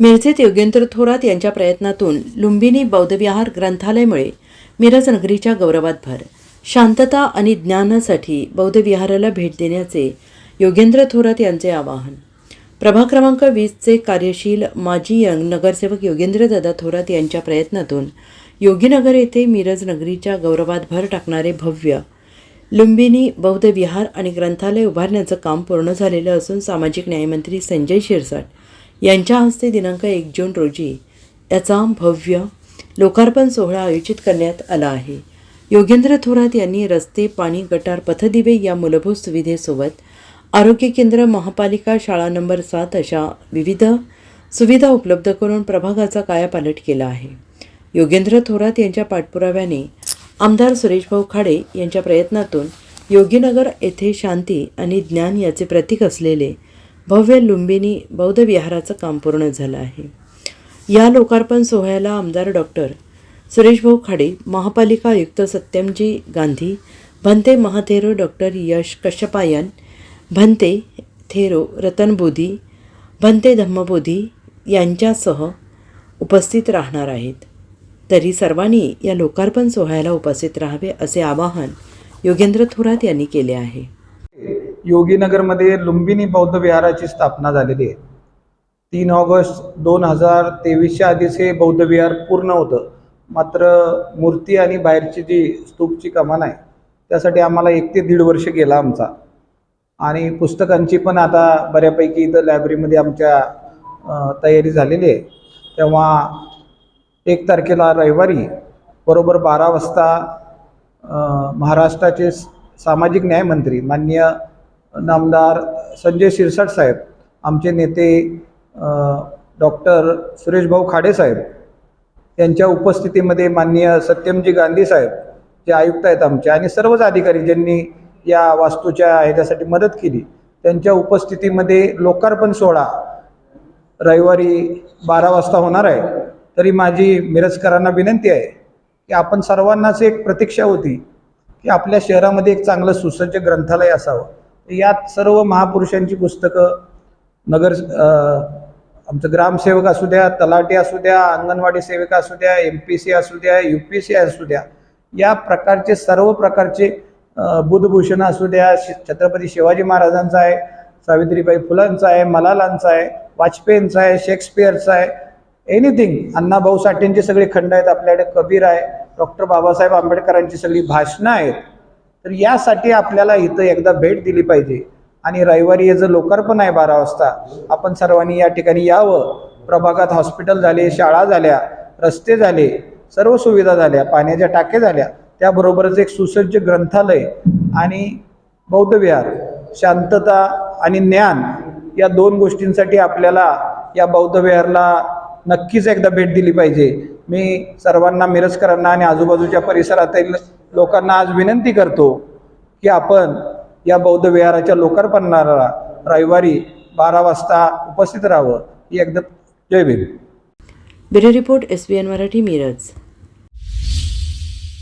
मिरजेत योगेंद्र थोरात यांच्या प्रयत्नातून लुंबिनी बौद्धविहार ग्रंथालयमुळे मिरज नगरीच्या गौरवात भर. शांतता आणि ज्ञानासाठी बौद्धविहाराला भेट देण्याचे योगेंद्र थोरात यांचे आवाहन. प्रभाग क्रमांक वीसचे कार्यशील माजी यंग नगरसेवक योगेंद्रदादा थोरात यांच्या प्रयत्नातून योगीनगर येथे मिरज नगरीच्या गौरवात भर टाकणारे भव्य लुंबिनी बौद्ध विहार आणि ग्रंथालय उभारण्याचं काम पूर्ण झालेलं असून सामाजिक न्यायमंत्री संजय शिरसाट यांच्या हस्ते दिनांक एक जून रोजी याचा भव्य लोकार्पण सोहळा आयोजित करण्यात आला आहे. योगेंद्र थोरात यांनी रस्ते पाणी गटार पथदिवे या मूलभूत सुविधेसोबत आरोग्य केंद्र महापालिका शाळा नंबर सात अशा विविध सुविधा उपलब्ध करून प्रभागाचा कायापालट केला आहे. योगेंद्र थोरात यांच्या पाठपुराव्याने आमदार सुरेशभाऊ खाडे यांच्या प्रयत्नातून योगीनगर येथे शांती आणि ज्ञान याचे प्रतीक असलेले भव्य लुंबिनी बौद्ध विहाराचं काम पूर्ण झालं आहे. या लोकार्पण सोहळ्याला आमदार डॉक्टर सुरेशभाऊ खाडे महापालिका आयुक्त सत्यमजी गांधी भंते महाथेरो डॉक्टर यश कश्यपायन भंते थेरो रतन बोधी भंते धम्मबोधी यांच्यासह उपस्थित राहणार आहेत. तरी सर्वांनी या लोकार्पण सोहळ्याला उपस्थित राहावे असे आवाहन योगेंद्र थोरात यांनी केले आहे. योगीनगरमध्ये लुंबिनी बौद्ध विहाराची स्थापना झालेली आहे. तीन ऑगस्ट दोन हजार तेवीसच्या आधीच हे बौद्ध विहार पूर्ण होतं. मात्र मूर्ती आणि बाहेरची जी स्तूपची कमान आहे त्यासाठी आम्हाला एक ते दीड वर्ष गेला आमचा. आणि पुस्तकांची पण आता बऱ्यापैकी इथं लायब्ररीमध्ये आमच्या तयारी झालेली आहे. तेव्हा एक तारखेला रविवारी बरोबर बारा वाजता महाराष्ट्राचे स- सामाजिक न्यायमंत्री माननीय नामदार संजय शिरसाट साहेब आमचे नेते डॉक्टर सुरेशभाऊ खाडे साहेब यांच्या उपस्थितीमध्ये माननीय सत्यमजी गांधी साहेब जे आयुक्त आहेत आमचे आणि सर्वच अधिकारी ज्यांनी या वास्तूच्या ह्याच्यासाठी मदत केली त्यांच्या उपस्थितीमध्ये लोकार्पण सोहळा रविवारी बारा वाजता होणार आहे. तरी माझी मिरजकरांना विनंती आहे की आपण सर्वांनाच एक प्रतीक्षा होती की आपल्या शहरामध्ये एक चांगलं सुसज्ज ग्रंथालय असावं. यात सर्व महापुरुषांची पुस्तकं नगर आमचं ग्रामसेवक असू द्या तलाटी असू द्या अंगणवाडी सेविका असू द्या एम पी सी असू द्या यू पी सी असू द्या या प्रकारचे सर्व प्रकारचे बुधभूषण असू द्या छत्रपती शिवाजी महाराजांचा आहे सावित्रीबाई फुलांचा आहे मलालांचा आहे वाजपेयींचा आहे शेक्सपियरचा आहे एनिथिंग अण्णाभाऊ साठेंचे सगळे खंड आहेत आपल्याकडे कबीर आहे डॉक्टर बाबासाहेब आंबेडकरांची सगळी भाषणं आहेत. तर यासाठी आपल्याला इथं एकदा भेट दिली पाहिजे. आणि रविवारी याचं लोकार्पण आहे बारा वाजता आपण सर्वांनी या ठिकाणी यावं. प्रभागात हॉस्पिटल झाले शाळा झाल्या रस्ते झाले सर्व सुविधा झाल्या पाण्याच्या टाक्या झाल्या. त्याबरोबरच एक सुसज्ज ग्रंथालय आणि बौद्ध विहार शांतता आणि ज्ञान या दोन गोष्टींसाठी आपल्याला या बौद्ध विहारला नक्कीच एकदा भेट दिली पाहिजे. मी सर्वांना मिरजकरांना आणि आजूबाजूच्या परिसरातील लोकांना आज विनंती करतो की आपण या बौद्ध विहाराच्या लोकार्पणाला रविवारी बारा वाजता उपस्थित राहावं. ही एकदम जय Bhim. Bureau report S B N Marathi Miraj.